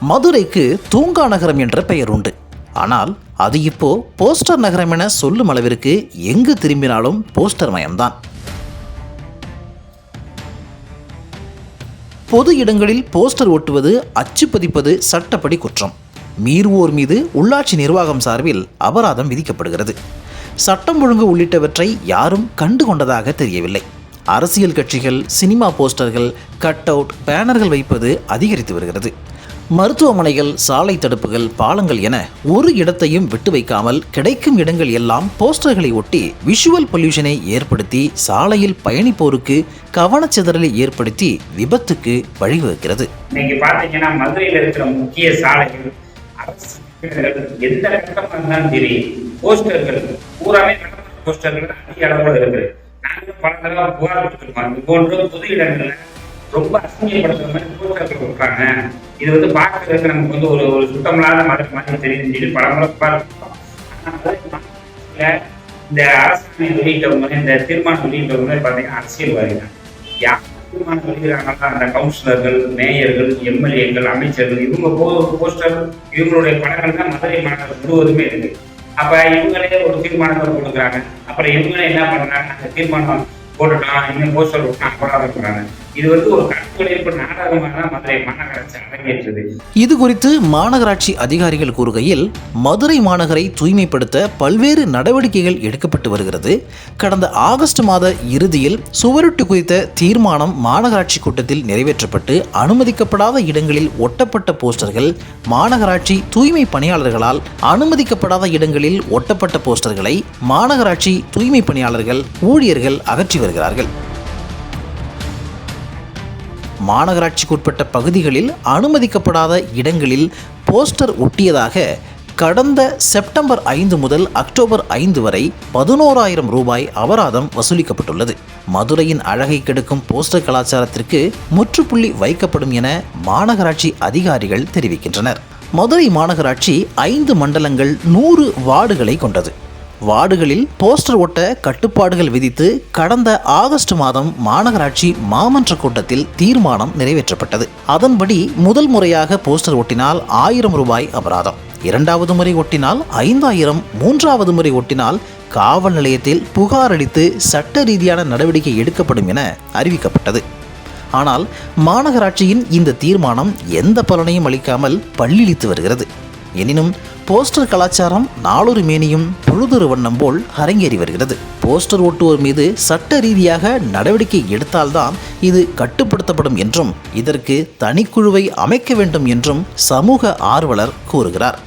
மதுரைக்கு தூங்கா நகரம் என்ற பெயர் உண்டு. ஆனால் அது இப்போ போஸ்டர் நகரம் என சொல்லும் அளவிற்கு எங்கு திரும்பினாலும் போஸ்டர் மயம்தான். பொது இடங்களில் போஸ்டர் ஒட்டுவது அச்சு பதிப்பது சட்டப்படி குற்றம். மீறுவோர் மீது உள்ளாட்சி நிர்வாகம் சார்பில் அபராதம் விதிக்கப்படுகிறது. சட்டம் ஒழுங்கு உள்ளிட்டவற்றை யாரும் கண்டு கொண்டதாக தெரியவில்லை. அரசியல் கட்சிகள் சினிமா போஸ்டர்கள் கட் அவுட் பேனர்கள் வைப்பது அதிகரித்து வருகிறது. மருத்துவமனைகள் சாலை தடுப்புகள் பாலங்கள் என ஒரு இடத்தையும் விட்டு வைக்காமல் கிடைக்கும் இடங்கள் எல்லாம் போஸ்டர்களை ஒட்டி விஷுவல் பொல்யூஷனை ஏற்படுத்தி சாலையில் பயணிப்போருக்கு கவனச்சிதறலை ஏற்படுத்தி விபத்துக்கு வழிவகுக்கிறது. இன்னைக்கு பாத்தீங்கன்னா மதுரையில் இருக்கிற முக்கிய சாலைகள் எந்த கட்டமா இருந்தாலும் சரி போஸ்டர்கள் பூராமே போஸ்டர்கள் அதிக அளவுல இருக்கு. நாங்களும் பல தடவை புகார் கொடுத்துருக்கோம். இது போன்ற பொது இடங்கள்ல ரொம்ப அசிங்கப்படுத்துற மாதிரி போஸ்டர்கள் கொடுக்குறாங்க. இது வந்து பார்க்கறதுக்கு நமக்கு வந்து ஒரு ஒரு சுத்தமில்லாத மதம் மாதிரி தெரியுதுன்னு சொல்லி பல இந்த அரசாணை வெளியிட்டவங்க இந்த தீர்மானம் வெளியிட்டவங்க பாத்தீங்கன்னா அரசியல்வாதிகள். யார் தீர்மானம் வெளியிடறாங்களா அந்த கவுன்சிலர்கள் மேயர்கள் எம்எல்ஏக்கள் அமைச்சர்கள் இவங்க போ- போஸ்டர் இவங்களுடைய படங்கள் தான் மதுரை மாநகரம் முழுவதுமே இருக்கு. அப்ப இவங்களே ஒரு தீர்மானத்தை கொடுக்குறாங்க அப்புறம் இவங்களே என்ன பண்றாங்க? அந்த தீர்மானம் போட்டுட்டான் இன்னும் போஸ்டர் விட்டோம் அபராதம் பண்றாங்க இது வந்து ஒரு நாடகமாக மதுரை மாநகராட்சி இது குறித்து மாநகராட்சி அதிகாரிகள் கூறுகையில் மதுரை மாநகரை தூய்மைப்படுத்த பல்வேறு நடவடிக்கைகள் எடுக்கப்பட்டு வருகிறது. கடந்த ஆகஸ்ட் மாத இறுதியில் சுவரொட்டி குறித்த தீர்மானம் மாநகராட்சி கூட்டத்தில் நிறைவேற்றப்பட்டு அனுமதிக்கப்படாத இடங்களில் ஒட்டப்பட்ட போஸ்டர்கள் மாநகராட்சி தூய்மை பணியாளர்களால் அனுமதிக்கப்படாத இடங்களில் ஒட்டப்பட்ட போஸ்டர்களை மாநகராட்சி தூய்மை பணியாளர்கள் ஊழியர்கள் அகற்றி வருகிறார்கள். மாநகராட்சிக்குட்பட்ட பகுதிகளில் அனுமதிக்கப்படாத இடங்களில் போஸ்டர் ஒட்டியதாக கடந்த செப்டம்பர் ஐந்து முதல் அக்டோபர் ஐந்து வரை பதினோராயிரம் ரூபாய் அபராதம் வசூலிக்கப்பட்டுள்ளது. மதுரையின் அழகை கெடுக்கும் போஸ்டர் கலாச்சாரத்திற்கு முற்றுப்புள்ளி வைக்கப்படும் என மாநகராட்சி அதிகாரிகள் தெரிவிக்கின்றனர். மதுரை மாநகராட்சி ஐந்து மண்டலங்கள் நூறு வார்டுகளை கொண்டது. வார்டுகளில் போஸ்டர் ஒட்ட கட்டுப்பாடுகள் விதித்து கடந்த ஆகஸ்ட் மாதம் மாநகராட்சி மாமன்ற கூட்டத்தில் தீர்மானம் நிறைவேற்றப்பட்டது. அதன்படி முதல் முறையாக போஸ்டர் ஒட்டினால் ஆயிரம் ரூபாய் அபராதம். இரண்டாவது முறை ஒட்டினால் ஐந்தாயிரம் மூன்றாவது முறை ஒட்டினால் காவல் நிலையத்தில் புகார் அளித்து சட்ட ரீதியான நடவடிக்கை எடுக்கப்படும் என அறிவிக்கப்பட்டது. ஆனால் மாநகராட்சியின் இந்த தீர்மானம் எந்த பலனையும் அளிக்காமல் பள்ளிழித்து வருகிறது. எனினும் போஸ்டர் கலாச்சாரம் நாளொரு மேனியும் பொழுதொரு வண்ணம் போல் அரங்கேறி வருகிறது. போஸ்டர் ஒட்டுவோர் மீது சட்ட ரீதியாக நடவடிக்கை எடுத்தால்தான் இது கட்டுப்படுத்தப்படும் என்றும் இதற்கு தனிக்குழுவை அமைக்க வேண்டும் என்றும் சமூக ஆர்வலர் கூறுகிறார்.